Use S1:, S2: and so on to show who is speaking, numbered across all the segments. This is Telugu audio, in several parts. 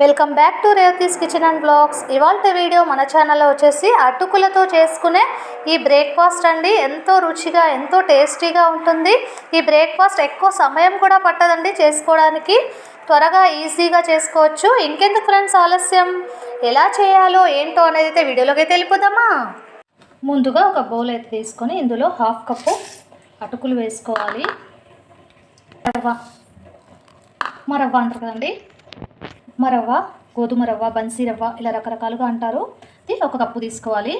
S1: Welcome back to Revathi's kitchen and blogs. ఇవాళ వీడియో మన ఛానల్లో వచ్చేసి అటుకులతో చేసుకునే ఈ బ్రేక్ఫాస్ట్ అండి. ఎంతో రుచిగా ఎంతో టేస్టీగా ఉంటుంది. ఈ బ్రేక్ఫాస్ట్ ఎక్కువ సమయం కూడా పట్టదండి చేసుకోవడానికి. త్వరగా ఈజీగా చేసుకోవచ్చు. ఇంకెందుకు ఫ్రెండ్స్ ఆలస్యం? ఎలా చేయాలో ఏంటో అనేది అయితే వీడియోలోకి అయితే వెళ్ళిపోదామా ముందుగా ఒక బౌల్ అయితే తీసుకొని ఇందులో హాఫ్ కప్పు అటుకులు వేసుకోవాలి. రవ్వ మరవ రవ్వ అంటారు కదండి. ఉప్మా రవ్వ గోధుమ రవ్వ బన్సీ రవ్వ ఇలా రకరకాలుగా అంటారు. ఇది ఒక కప్పు తీసుకోవాలి.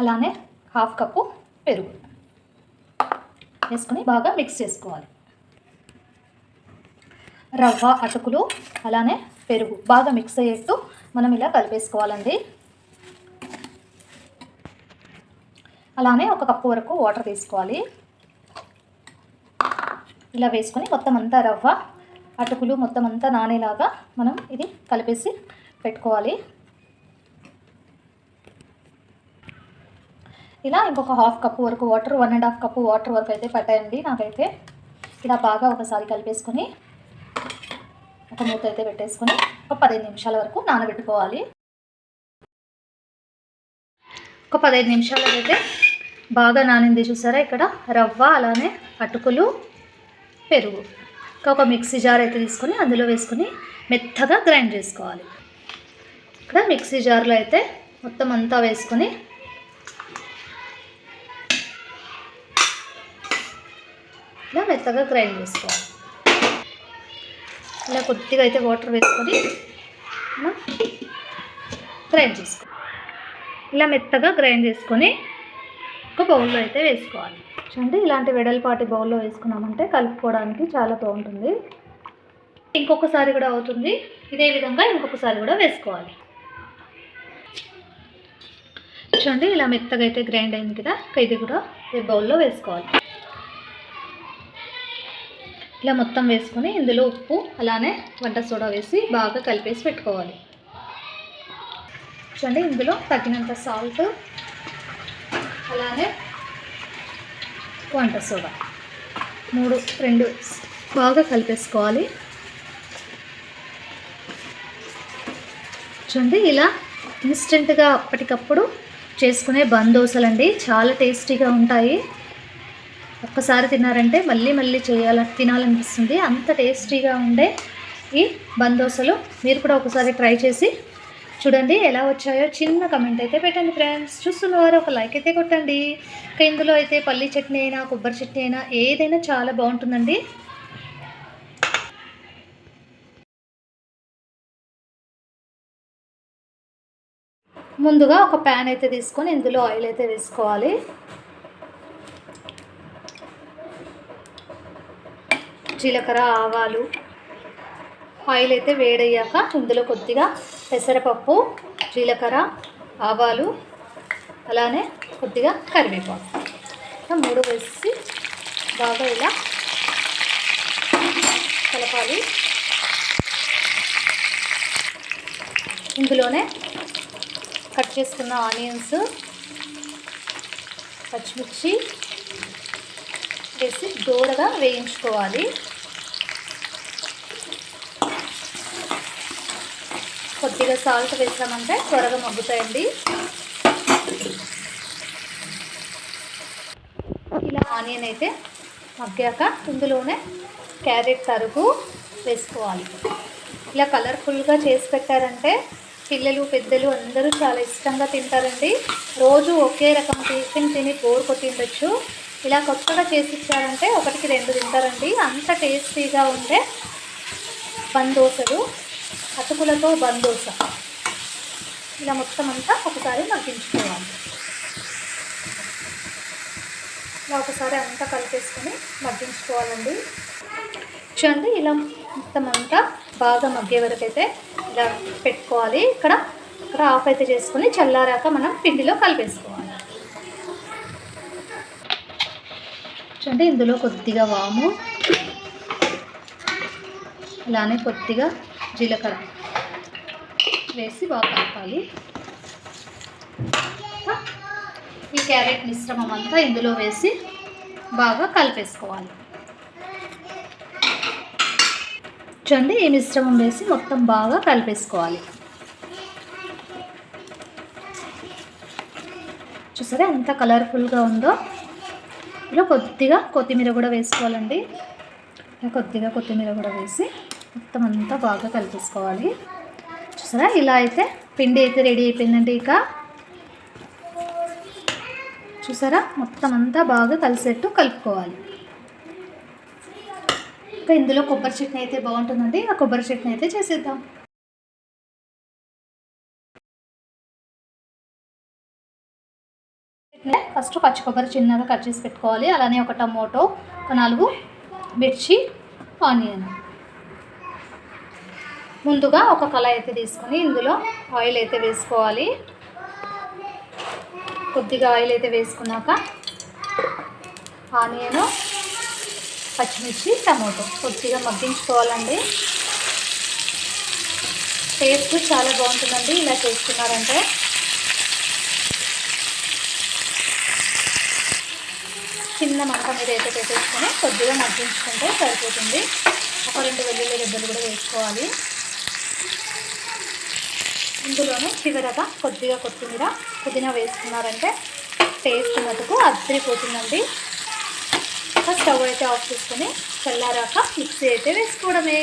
S1: అలానే హాఫ్ కప్పు పెరుగు వేసుకొని బాగా మిక్స్ చేసుకోవాలి. రవ్వ అటుకులు అలానే పెరుగు బాగా మిక్స్ అయ్యేట్టు మనం ఇలా కలిపేసుకోవాలండి. అలానే ఒక కప్పు వరకు వాటర్ తీసుకోవాలి. ఇలా వేసుకొని మొత్తం అంతా రవ్వ అటుకులు మొత్తం అంతా నానేలాగా మనం ఇది కలిపేసి పెట్టుకోవాలి. ఇలా ఇంకొక హాఫ్ కప్పు వరకు water one and half cup water వరకు అయితే పట్టాయండి నాకైతే. ఇలా బాగా ఒకసారి కలిపేసుకొని ఒక మూత అయితే పెట్టేసుకొని ఒక పదిహేను నిమిషాల వరకు నానబెట్టుకోవాలి. ఒక పదిహేను నిమిషాలు అయితే బాగా నానింది చూసారా? ఇక్కడ రవ్వ అలానే అటుకులు పెరుగు. ఒక మిక్సీ జార్ అయితే తీసుకొని అందులో వేసుకొని మెత్తగా గ్రైండ్ చేసుకోవాలి. ఇక్కడ మిక్సీ జార్లో అయితే మొత్తం అంతా వేసుకొని ఇలా మెత్తగా గ్రైండ్ చేసుకోవాలి. ఇలా కొద్దిగా అయితే వాటర్ వేసుకొని గ్రైండ్ చేసుకోవాలి. ఇలా మెత్తగా గ్రైండ్ చేసుకొని ఒక బౌల్లో అయితే వేసుకోవాలి. చూడండి ఇలాంటి వెడల్పాటి బౌల్లో వేసుకున్నామంటే కలుపుకోవడానికి చాలా బాగుంటుంది. ఇంకొకసారి కూడా అవుతుంది. ఇదే విధంగా ఇంకొకసారి కూడా వేసుకోవాలి. చూడండి ఇలా మెత్తగా అయితే గ్రైండ్ అయింది కదా ఇది కూడా ఈ బౌల్లో వేసుకోవాలి. ఇలా మొత్తం వేసుకొని ఇందులో ఉప్పు అలానే వంట సోడా వేసి బాగా కలిపేసి పెట్టుకోవాలి. చూడండి ఇందులో తగినంత సాల్ట్ అలానే వంట సోడా. మూడు రెండు బాగా కలిపేసుకోవాలి. చూడండి ఇలా ఇన్స్టెంట్గా అప్పటికప్పుడు చేసుకునే బందోసలండి చాలా టేస్టీగా ఉంటాయి. ఒక్కసారి తిన్నారంటే మళ్ళీ మళ్ళీ చేయాల తినాలనిపిస్తుంది. అంత టేస్టీగా ఉండే ఈ బందోసలు మీరు కూడా ఒకసారి ట్రై చేసి చూడండి ఎలా వచ్చాయో చిన్న కమెంట్ అయితే పెట్టండి ఫ్రెండ్స్ చూస్తున్నవారు ఒక లైక్ అయితే కొట్టండి. ఇంకా ఇందులో అయితే పల్లి చట్నీ అయినా కొబ్బరి చట్నీ అయినా ఏదైనా చాలా బాగుంటుందండి. ముందుగా ఒక ప్యాన్ అయితే తీసుకొని ఇందులో ఆయిల్ అయితే వేసుకోవాలి. జీలకర్ర ఆవాలు ఆయిల్ అయితే వేడయ్యాక ఇందులో కొద్దిగా పెసరపప్పు జీలకర్ర ఆవాలు అలానే కొద్దిగా కరివేపాకు. ఇంకా మూడు వేసి బాగా ఇలా కలపాలి. ఇందులోనే కట్ చేసుకున్న ఆనియన్స్ పచ్చిమిర్చి వేసి దూరగా వేయించుకోవాలి. కొద్దిగా సాల్ట్ వేసామంటే త్వరగా మగ్గుతాయండి. ఇలా ఆనియన్ అయితే మగ్గాక ఇందులోనే క్యారెట్ తరుగు వేసుకోవాలి. ఇలా కలర్ఫుల్గా చేసి పెట్టారంటే పిల్లలు పెద్దలు అందరూ చాలా ఇష్టంగా తింటారండి. రోజు ఒకే రకం టిఫిన్ తిని బోర్ కొట్టిండొచ్చు. ఇలా కొత్తగా చేసి ఇచ్చారంటే ఒకటికి రెండు తింటారండి. అంత టేస్టీగా ఉండే బందోసలు అటుకులతో బందోస. ఇలా మొత్తం అంతా ఒకసారి మగ్గించుకోవాలి. ఇలా ఒకసారి అంతా కలిపేసుకొని మగ్గించుకోవాలండి. చూడండి ఇలా మొత్తం అంతా బాగా మగ్గే వరకు అయితే ఇలా పెట్టుకోవాలి. ఇక్కడ ఇక్కడ ఆఫ్ అయితే చేసుకొని చల్లారాక మనం పిండిలో కలిపేసుకోవాలి. చూడండి ఇందులో కొద్దిగా వాము అలానే కొద్దిగా జీలకర్ర వేసి బాగా కలపాలి. ఈ క్యారెట్ మిశ్రమం అంతా ఇందులో వేసి బాగా కలిపేసుకోవాలి. చూడండి ఈ మిశ్రమం వేసి మొత్తం బాగా కలిపేసుకోవాలి. చూసారా ఎంత కలర్ఫుల్గా ఉందో? ఇలా కొద్దిగా కొత్తిమీర కూడా వేసుకోవాలండి. ఇలా కొద్దిగా కొత్తిమీర కూడా వేసి మొత్తం అంతా బాగా కలిపేసుకోవాలి. చూసారా? ఇలా అయితే పిండి అయితే రెడీ అయిపోయిందండి ఇక. చూసారా? మొత్తం అంతా బాగా కలిసేట్టు కలుపుకోవాలి. ఇంకా ఇందులో కొబ్బరి చట్నీ అయితే బాగుంటుందండి. ఆ కొబ్బరి చట్నీ అయితే చేసేద్దాం. ఫస్ట్ పచ్చి కొబ్బరి చిన్నగా కట్ చేసి పెట్టుకోవాలి. అలానే ఒక టమోటో ఒక నాలుగు మిర్చి ఆనియన్. ముందుగా ఒక కళాయి అయితే తీసుకొని ఇందులో ఆయిల్ అయితే వేసుకోవాలి. కొద్దిగా ఆయిల్ అయితే వేసుకున్నాక ఆనియన్ పచ్చిమిర్చి టమోటో కొద్దిగా మగ్గించుకోవాలండి. టేస్ట్ చాలా బాగుంటుందండి. ఇలా చేసుకున్నారంటే చిన్న మంట మీద అయితే పెట్టేసుకొని కొద్దిగా మగ్గించుకుంటే సరిపోతుంది. ఒక రెండు వెల్లుల్లి రెబ్బలు కూడా వేసుకోవాలి. ఇందులోనే చివరగా కొద్దిగా కొత్తిమీర పుదీనా వేసుకున్నారంటే టేస్ట్ మటుకు అద్దరిపోతుందండి. ఒక స్టవ్ అయితే ఆఫ్ చేసుకొని చల్లారాక మిక్సీ అయితే వేసుకోవడమే.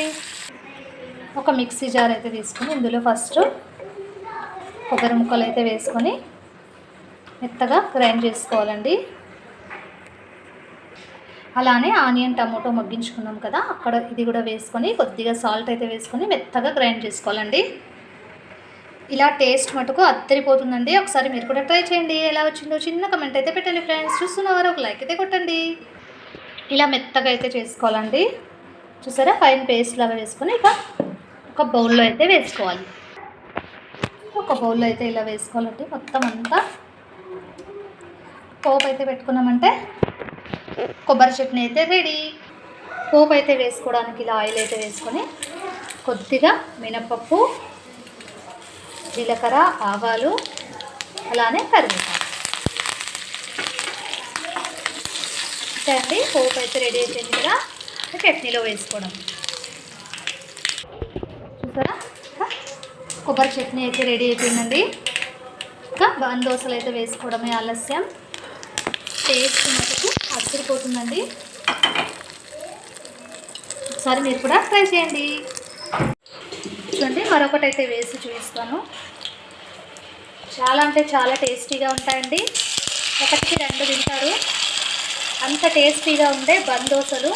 S1: ఒక మిక్సీ జార్ అయితే తీసుకొని ఇందులో ఫస్ట్ కొబ్బరి ముక్కలు అయితే వేసుకొని మెత్తగా గ్రైండ్ చేసుకోవాలండి. అలానే ఆనియన్ టమాటో మగ్గించుకున్నాం కదా అక్కడ ఇది కూడా వేసుకొని కొద్దిగా సాల్ట్ అయితే వేసుకొని మెత్తగా గ్రైండ్ చేసుకోవాలండి. ఇలా టేస్ట్ మటుకు అద్దరిపోతుందండి. ఒకసారి మీరు కూడా ట్రై చేయండి. ఎలా వచ్చిందో చిన్న కమెంట్ అయితే పెట్టండి ఫ్రెండ్స్ చూస్తున్నవారు ఒక లైక్ అయితే కొట్టండి. ఇలా మెత్తగా అయితే చేసుకోవాలండి. చూసారా? ఫైన్ పేస్ట్ లాగా వేసుకొని ఇక ఒక బౌల్లో అయితే వేసుకోవాలి. ఒక బౌల్లో అయితే ఇలా వేసుకోవాలండి. మొత్తం అంతా పోపు అయితే పెట్టుకున్నామంటే కొబ్బరి చట్నీ అయితే రెడీ. పోపు అయితే వేసుకోవడానికి ఇలా ఆయిల్ అయితే వేసుకొని కొద్దిగా మినపప్పు జీలకర్ర ఆవాలు అలానే కరివేపాకు. అంతే అండి పోపు అయితే రెడీ అయిపోయింది కదా. చట్నీలో వేసుకోవడం. చూసారా? కొబ్బరి చట్నీ అయితే రెడీ అయిపోయిందండి. ఇంకా బాన్ దోశలు అయితే వేసుకోవడమే ఆలస్యం. టేస్ట్ మటుకు అచ్చిపోతుందండి ఒకసారి మీరు కూడా ట్రై చేయండి. చూడండి మరొకటి అయితే వేసి చూపిస్తాను. చాలా అంటే చాలా టేస్టీగా ఉంటాయండి. ఒకటికి రెండు తింటారు. అంత టేస్టీగా ఉండే బందోసలు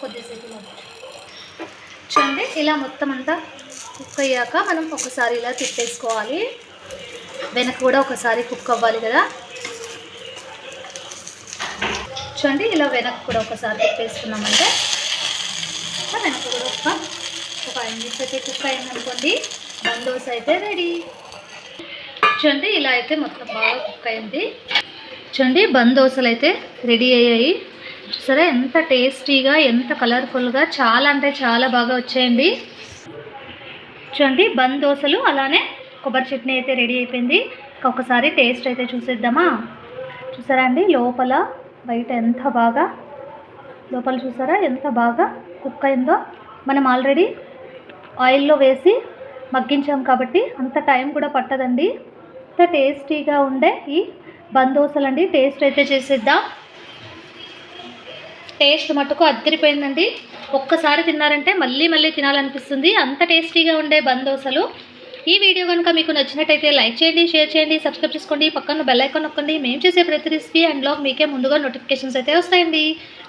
S1: కొద్దిసేపు చూడండి ఇలా మొత్తం అంతా కుక్ అయ్యాక మనం ఒకసారి ఇలా తిప్పేసుకోవాలి. వెనక కూడా ఒకసారి కుక్ అవ్వాలి కదా. చూడండి ఇలా వెనక్కి కూడా ఒకసారి తిప్పేసుకున్నామంటే వెనక కూడా ఒక ఒక ఫైవ్ మినిట్స్ అయితే కుక్ అయిందనుకోండి బందోస్ అయితే రెడీ చూడండి ఇలా అయితే మొత్తం బాగా కుక్ అయింది. చూడండి బందోసలు అయితే రెడీ అయ్యాయి. చూసారా ఎంత టేస్టీగా ఎంత కలర్ఫుల్గా చాలా అంటే చాలా బాగా వచ్చాయండి. చూడండి బంద్ దోశలు అలానే కొబ్బరి చట్నీ అయితే రెడీ అయిపోయింది. ఒకసారి టేస్ట్ అయితే చూసేద్దామా? చూసారా అండి లోపల బయట ఎంత బాగా లోపల చూసారా ఎంత బాగా కుక్ అయిందో మనం ఆల్రెడీ ఆయిల్లో వేసి మగ్గించాం కాబట్టి అంత టైం కూడా పట్టదండి. అంత టేస్టీగా ఉండే ఈ బందోసలండి. టేస్ట్ అయితే చేసేద్దాం. టేస్ట్ మటుకు అద్దరిపోయిందండి. ఒక్కసారి తిన్నారంటే మళ్ళీ మళ్ళీ తినాలనిపిస్తుంది. అంత టేస్టీగా ఉండే బందోసలు. ఈ వీడియో కనుక మీకు నచ్చినట్టయితే లైక్ చేయండి షేర్ చేయండి సబ్స్క్రైబ్ చేసుకోండి. పక్కన బెల్ ఐకాన్ నొక్కండి. మేము చేసే ప్రతి రెసిపీ అండ్ బ్లాగ్ మీకే ముందుగా నోటిఫికేషన్స్ అయితే వస్తాయండి.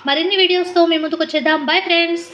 S1: మరిన్ని వీడియోస్తో మీ ముందుకు వచ్చేద్దాం. Bye friends